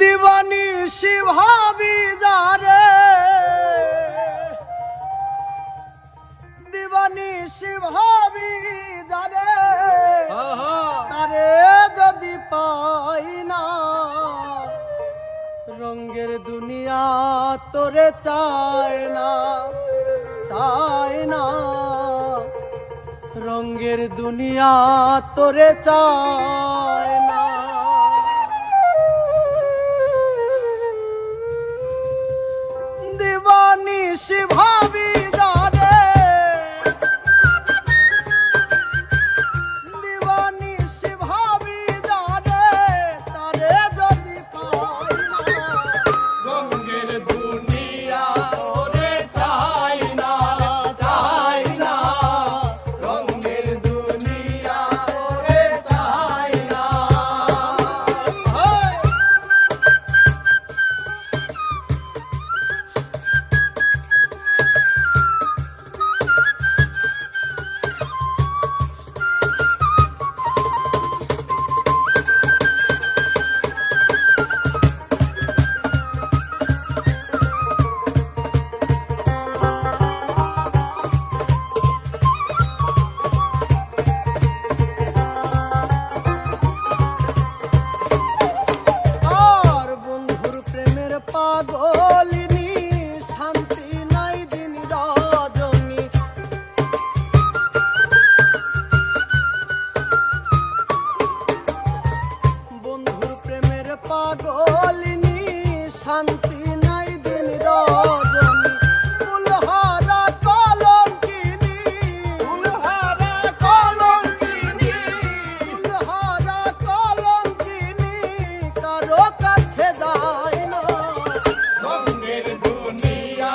দিবানি শিভাবি যারে। দিবানি শিভাবি যারে। তারে যদি পাই না রঙ্গের দুনিয়া তোরে চায় না চায় না। রঙ্গের দুনিয়া তোরে চায় না। পাগলিনী শান্তি নাই দিন রজনী। ফুলহারা কলঙ্কিনী। ফুলহারা কলঙ্কিনী। ফুলহারা কলঙ্কিনী, কারও কাছে যায় না। দুনিয়া